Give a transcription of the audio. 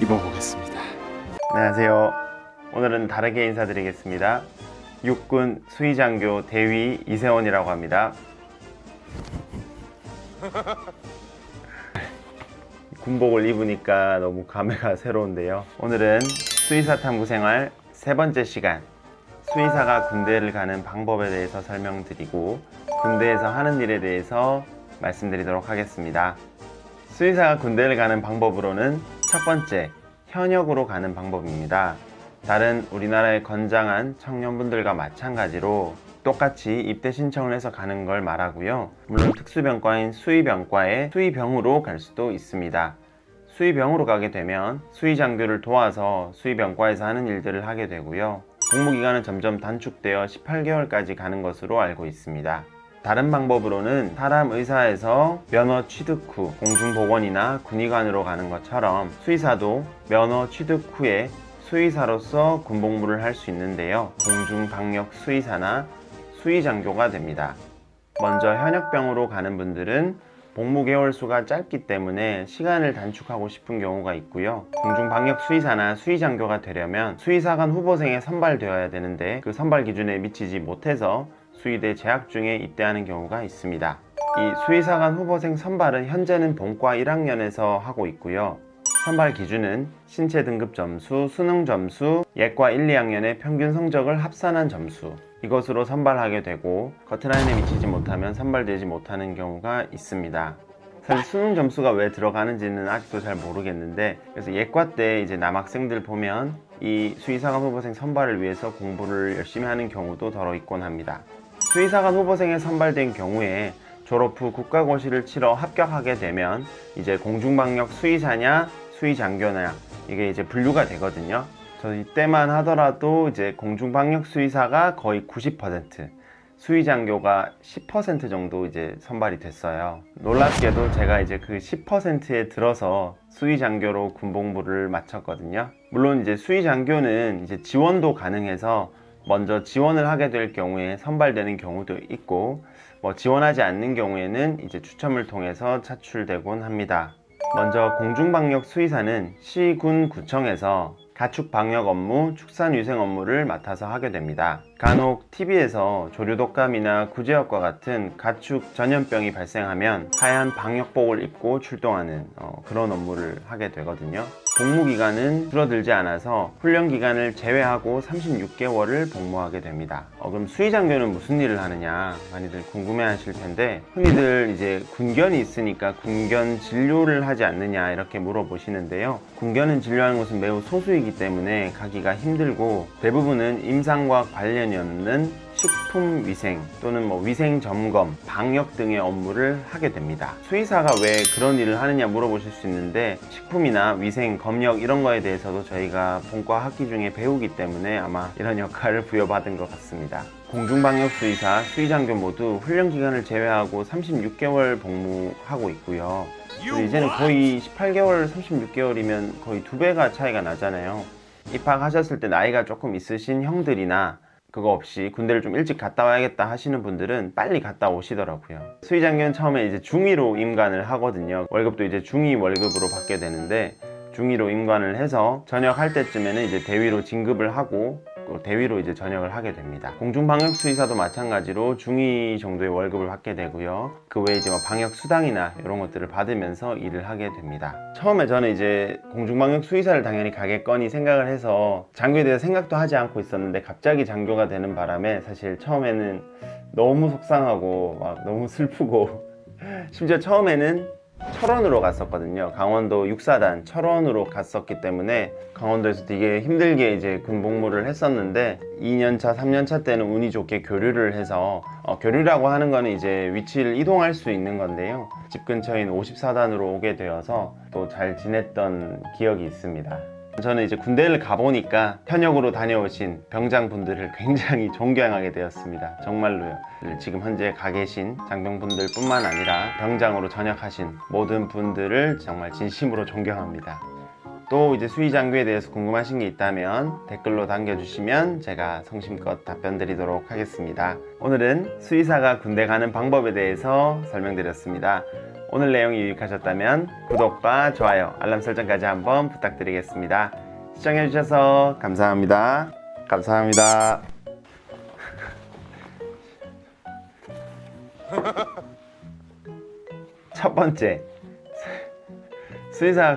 입어보겠습니다. 안녕하세요. 오늘은 다르게 인사드리겠습니다. 육군 수의장교 대위 이세원이라고 합니다. 군복을 입으니까 너무 감회가 새로운데요. 오늘은 수의사 탐구 생활 세 번째 시간. 수의사가 군대를 가는 방법에 대해서 설명드리고 군대에서 하는 일에 대해서 말씀드리도록 하겠습니다. 수의사가 군대를 가는 방법으로는 첫 번째, 현역으로 가는 방법입니다. 다른 우리나라의 건장한 청년분들과 마찬가지로 똑같이 입대 신청을 해서 가는 걸 말하고요. 물론 특수병과인 수의병과에 수의병으로 갈 수도 있습니다. 수의병으로 가게 되면 수의장교를 도와서 수의병과에서 하는 일들을 하게 되고요. 복무기간은 점점 단축되어 18개월까지 가는 것으로 알고 있습니다. 다른 방법으로는 사람 의사에서 면허 취득 후 공중보건이나 군의관으로 가는 것처럼 수의사도 면허 취득 후에 수의사로서 군복무를 할 수 있는데요. 공중방역 수의사나 수의장교가 됩니다. 먼저 현역병으로 가는 분들은 복무 개월 수가 짧기 때문에 시간을 단축하고 싶은 경우가 있고요. 공중방역 수의사나 수의장교가 되려면 수의사관 후보생에 선발되어야 되는데 그 선발 기준에 미치지 못해서 수의대 재학 중에 입대하는 경우가 있습니다. 이 수의사관 후보생 선발은 현재는 본과 1학년에서 하고 있고요. 선발 기준은 신체 등급 점수, 수능 점수, 예과 1, 2학년의 평균 성적을 합산한 점수 이것으로 선발하게 되고 커트라인에 미치지 못하면 선발되지 못하는 경우가 있습니다. 사실 수능 점수가 왜 들어가는지는 아직도 잘 모르겠는데 그래서 예과 때 이제 남학생들 보면 이 수의사관 후보생 선발을 위해서 공부를 열심히 하는 경우도 더러 있곤 합니다. 수의사관 후보생에 선발된 경우에 졸업 후 국가고시를 치러 합격하게 되면 이제 공중방역 수의사냐 수의장교냐 이게 이제 분류가 되거든요. 저 이때만 하더라도 이제 공중방역 수의사가 거의 90% 수의장교가 10% 정도 이제 선발이 됐어요. 놀랍게도 제가 이제 그 10%에 들어서 수의장교로 군복무를 마쳤거든요. 물론 이제 수의장교는 이제 지원도 가능해서 먼저 지원을 하게 될 경우에 선발되는 경우도 있고 뭐 지원하지 않는 경우에는 이제 추첨을 통해서 차출되곤 합니다. 먼저 공중방역 수의사는 시군 구청에서 가축 방역 업무, 축산 위생 업무를 맡아서 하게 됩니다. 간혹 TV에서 조류독감이나 구제역과 같은 가축 전염병이 발생하면 하얀 방역복을 입고 출동하는 어, 그런 업무를 하게 되거든요. 복무 기간은 줄어들지 않아서 훈련 기간을 제외하고 36개월을 복무하게 됩니다. 어, 그럼 수의장교는 무슨 일을 하느냐 많이들 궁금해하실 텐데 흔히들 이제 군견이 있으니까 군견 진료를 하지 않느냐 이렇게 물어보시는데요. 군견은 진료하는 것은 매우 소수이기 때문에 가기가 힘들고 대부분은 임상과 관련 이 없는 식품 위생 또는 뭐 위생 점검, 방역 등의 업무를 하게 됩니다. 수의사가 왜 그런 일을 하느냐 물어보실 수 있는데 식품이나 위생, 검역 이런 거에 대해서도 저희가 본과 학기 중에 배우기 때문에 아마 이런 역할을 부여받은 것 같습니다. 공중방역 수의사, 수의장교 모두 훈련 기간을 제외하고 36개월 복무하고 있고요. 이제는 거의 18개월, 36개월이면 거의 두 배가 차이가 나잖아요. 입학하셨을 때 나이가 조금 있으신 형들이나 그거 없이 군대를 좀 일찍 갔다 와야겠다 하시는 분들은 빨리 갔다 오시더라고요. 수의장교는 처음에 이제 중위로 임관을 하거든요. 월급도 이제 중위 월급으로 받게 되는데 중위로 임관을 해서 전역할 때쯤에는 이제 대위로 진급을 하고 그 대위로 이제 전역을 하게 됩니다. 공중방역 수의사도 마찬가지로 중위 정도의 월급을 받게 되고요. 그 외에 이제 뭐 방역 수당이나 이런 것들을 받으면서 일을 하게 됩니다. 처음에 저는 이제 공중방역 수의사를 당연히 가겠거니 생각을 해서 장교에 대해서 생각도 하지 않고 있었는데 갑자기 장교가 되는 바람에 사실 처음에는 너무 속상하고 막 너무 슬프고 심지어 처음에는 철원으로 갔었거든요. 강원도 육사단 철원으로 갔었기 때문에 강원도에서 되게 힘들게 이제 군복무를 했었는데 2년차, 3년차 때는 운이 좋게 교류를 해서 어, 교류라고 하는 거는 이제 위치를 이동할 수 있는 건데요. 집 근처인 54단으로 오게 되어서 또 잘 지냈던 기억이 있습니다. 저는 이제 군대를 가보니까 현역으로 다녀오신 병장분들을 굉장히 존경하게 되었습니다. 정말로요. 지금 현재 가 계신 장병분들 뿐만 아니라 병장으로 전역하신 모든 분들을 정말 진심으로 존경합니다. 또 이제 수의 장교에 대해서 궁금하신 게 있다면 댓글로 남겨주시면 제가 성심껏 답변 드리도록 하겠습니다. 오늘은 수의사가 군대 가는 방법에 대해서 설명드렸습니다. 오늘 내용이 유익하셨다면 구독과 좋아요, 알람 설정까지 한번 부탁드리겠습니다. 시청해주셔서 감사합니다. 감사합니다. 첫 번째 수의사